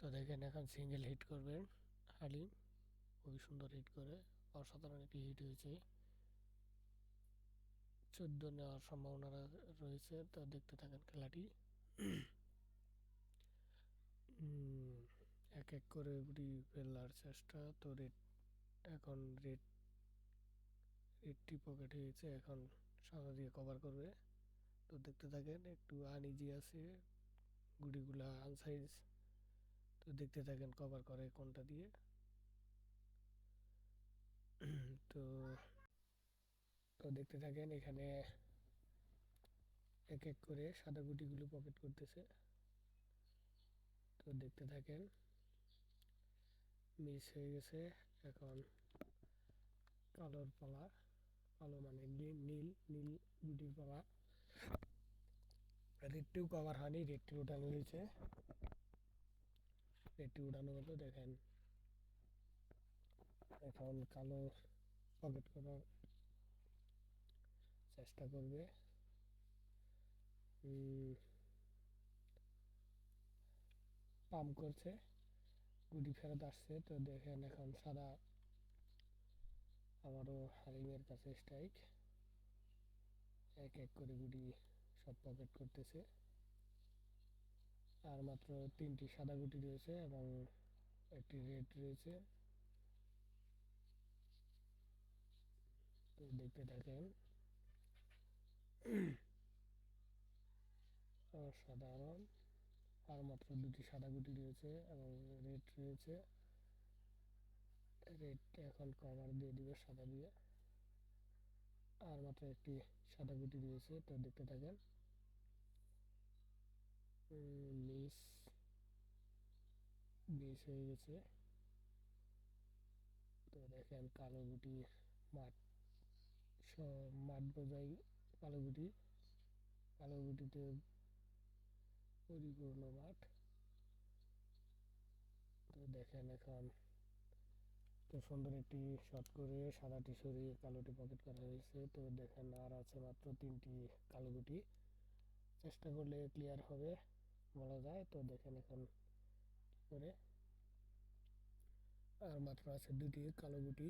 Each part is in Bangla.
তো দেখেন এখন সিঙ্গেল হিট করবেন হালিম খুবই সুন্দর হিট করে। অসাধারণ একটি হিট হয়েছে। চোদ্দ নেওয়ার সম্ভাবনা রয়েছে। তো দেখতে থাকেন খেলাটি। এক এক করে গুটি ফেলার চেষ্টা। তো রেড, এখন রেড, রেডটি পকেট হয়েছে। এখন সাদা দিয়ে কভার করবে। তো দেখতে থাকেন একটু আনইজি আছে। গুটিগুলা আনসাইজ তো দেখতে থাকেন কভার করে কোনটা দিয়ে। তো তো দেখতে থাকেন এখানে এক এক করে সাদা গুটিগুলো পকেট করতেছে। তো দেখতে থাকেন মিস হয়ে গেছে এখন কালোর পালা। কালো মানে নীল নীল গুটির পালা। রেডটিও কভার হয়নি রেডটি উঠানো হয়েছে। রেডটি উঠানো হলো দেখেন। এখন কালো পকেট করার চেষ্টা করবে। পাম্প করছে, গুটি ফেরত আসছে। তো দেখেন এখন সাদা আবারও হালিমের কাছে স্ট্রাইক এক এক করে গুটি সব পকেট করতেছে। আর মাত্র তিনটি সাদা গুটি রয়েছে এবং একটি রেড রয়েছে। দেখতে থাকেন। অসাধারণ। আর মাত্র দুটি সাদা গুটি রয়েছে এবং রেড রয়েছে। রেড এখন কভার দিয়ে দিবে সাদা দিয়ে। আর মাত্র একটি সাদা গুটি রয়েছে, তো দেখতে থাকেন। মিস হয়ে গেছে। তো দেখেন কালো গুটি মাঠ মাঠ বোঝাই কালো গুটি কালো গুটিতে পরিপূর্ণ মাঠ। তো দেখেন এখন তো সুন্দর একটি শট করে সাদাটি সরিয়ে কালোটি পকেট করা হয়েছে। তো দেখেন আর আছে মাত্র তিনটি কালো গুটি চেষ্টা করলে ক্লিয়ার হবে বলা যায়। তো দেখেন এখন করে আর মাত্র আছে দুটি কালো গুটি,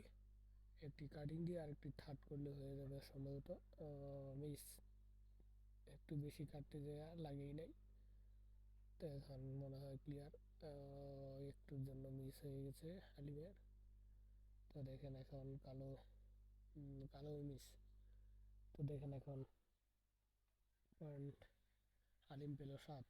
একটি কাটিং দিয়ে আরেকটি থার্ড করলে হয়ে যাবে সম্ভবত। মিস একটু বেশি কাটতে যায় লাগেই নাই। তো এখন মনে হয় ক্লিয়ার একটুর জন্য মিস হয়ে গেছে হালিমের। তো দেখেন এখন কালো কালো মিস তো দেখেন এখন পয়েন্ট হালিম পেল সাত।